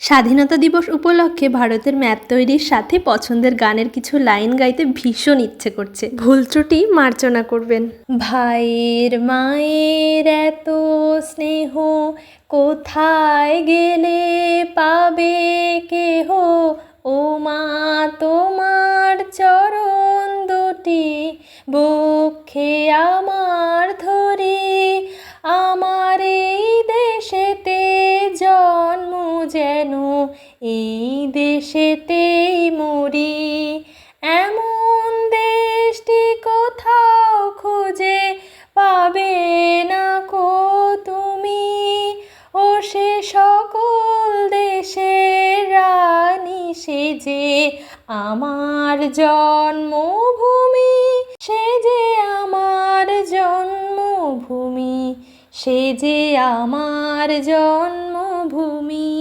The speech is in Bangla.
স্বাধীনতা দিবস উপলক্ষে ভারতের ম্যাপ তৈরির সাথে পছন্দের গানের কিছু লাইন গাইতে ভীষণ ইচ্ছে করছে। ভুল ত্রুটি, মার্জনা করবেন। ভাইয়ের মায়ের এত স্নেহ, কোথায় গেলে পাবে কেহ? ও মা, তোমার চরণ দুটি বক্ষে আমার জন্ম যেন এই দেশেতেই মরি। এমন দেশটি কোথাও খুঁজে পাবে না কো তুমি। ও সে সকল দেশের রানী, সে যে আমার জন্মভূমি, সে যে আমার জন্মভূমি, সে যে আমার জন্ম ভূমি